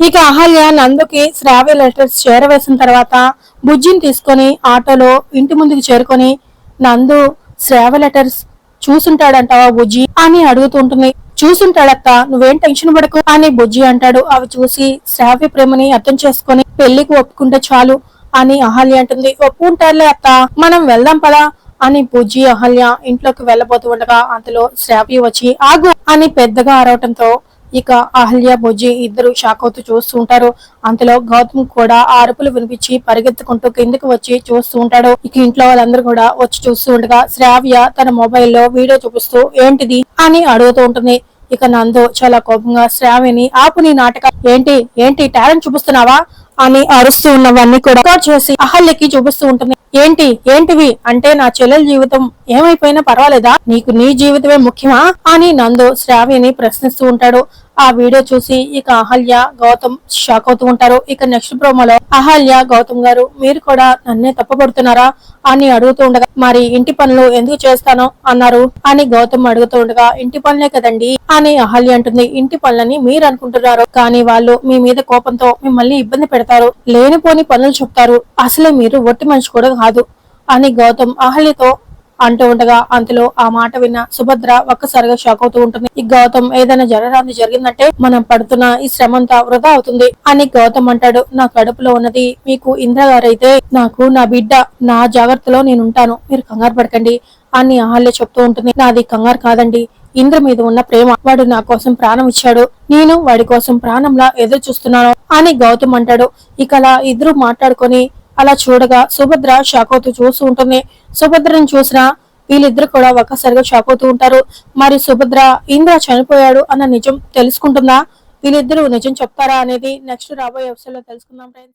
ఇక అహల్య నందుకి శ్రావ్య లెటర్స్ చేరవేసిన తర్వాత బుజ్జిని తీసుకొని ఆటోలో ఇంటి ముందుకు చేరుకొని నందు శ్రావ్య లెటర్స్ చూసుంటాడంటావా బుజ్జి? అని అడుగుతుంటుంది చూసుంటాడత్త నువ్వేం టెన్షన్ పడకు అని బుజ్జి అంటాడు. అవి చూసి శ్రావ్య ప్రేమని అర్థం చేసుకొని పెళ్ళికి ఒప్పుకుంటే చాలు అని అహల్య అంటుంది. ఒప్పుకుంటారులే అత్త మనం వెళ్దాం పదా అని బుజ్జి అహల్య ఇంట్లోకి వెళ్ళబోతూ ఉండగా అంతలో శ్రావ్య వచ్చి ఆగు అని పెద్దగా అరవటంతో ఇక అహల్య బుజ్జి ఇద్దరు షాక్ అవుతూ చూస్తూ ఉంటారు. అంతలో గౌతమ్ కూడా ఆ అరుపులు వినిపించి పరిగెత్తుకుంటూ కిందకి వచ్చి చూస్తూ ఉంటాడు. ఇక ఇంట్లో వాళ్ళందరూ కూడా వచ్చి చూస్తూ ఉండగా శ్రావ్య తన మొబైల్లో వీడియో చూపిస్తూ ఏంటిది? అని అడుగుతూ ఉంటుంది. ఇక నందు చాలా కోపంగా శ్రావ్యని ఆపు నీ నాటక ఏంటి? ఏంటి? టాలెంట్ చూపిస్తున్నావా? అని అరుస్తూ ఉన్నవన్నీ కూడా రికార్డ్ చేసి అహల్యకి చూపిస్తూ ఉంటుంది. ఏంటి? ఏంటివి? అంటే నా చెల్లెల జీవితం ఏమైపోయినా పర్వాలేదా? నీకు నీ జీవితమే ముఖ్యమా? అని నందు శ్రావ్యని ప్రశ్నిస్తూ ఉంటాడు. ఆ వీడియో చూసి ఇక అహల్య గౌతమ్ షాక్ అవుతూ ఉంటారు. ఇక నెక్స్ట్ ప్రోమోలో అహల్య గౌతమ్ గారు మీరు కూడా నన్నే తప్పబడుతున్నారా అని అడుగుతూ ఉండగా మరి ఇంటి పనులు ఎందుకు చేస్తాను అన్నారు అని గౌతమ్ అడుగుతూ ఉండగా ఇంటి పనులే కదండి అని అహల్య అంటుంది. ఇంటి పనులని మీరు అనుకుంటున్నారు కానీ వాళ్ళు మీ మీద కోపంతో మిమ్మల్ని ఇబ్బంది పెడతారు లేనిపోని పనులు చెప్తారు. అసలే మీరు ఒట్టి మనిషి కూడా కాదు అని గౌతమ్ అహల్యతో అంటూ ఉండగా అంతలో ఆ మాట విన్న సుభద్ర ఒక్కసారిగా షాక్ అవుతూ ఉంటుంది. ఈ గౌతమ్ ఏదైనా జరగరాంది జరిగిందంటే మనం పడుతున్న ఈ శ్రమంతా వృధా అవుతుంది అని గౌతమ్ అంటాడు. నా కడుపులో ఉన్నది మీకు ఇంద్రగారైతే నాకు నా బిడ్డ నా జాగ్రత్తలో నేను ఉంటాను. మీరు కంగారు పడకండి అని అహల్య చెప్తూ ఉంటుంది. నాది కంగారు కాదండి. ఇంద్ర మీద ఉన్న ప్రేమ. వాడు నా కోసం ప్రాణం ఇచ్చాడు. నేను వాడి కోసం ప్రాణంలా ఎదురు చూస్తున్నాను అని గౌతమ్ అంటాడు. ఇక అలా ఇద్దరు మాట్లాడుకొని అలా చూడగా సుభద్ర షాక్ అవుతూ చూస్తూ ఉంటుంది. సుభద్రని చూసిన వీళ్ళిద్దరు కూడా ఒక్కసారిగా షాక్ అవుతూ ఉంటారు. మరి సుభద్ర ఇంద్ర చనిపోయాడు అన్న నిజం తెలుసుకుంటుందా? వీళ్ళిద్దరూ నిజం చెప్తారా అనేది నెక్స్ట్ రాబోయే ఎపిసోడ్లో తెలుసుకుందాం ఫ్రెండ్స్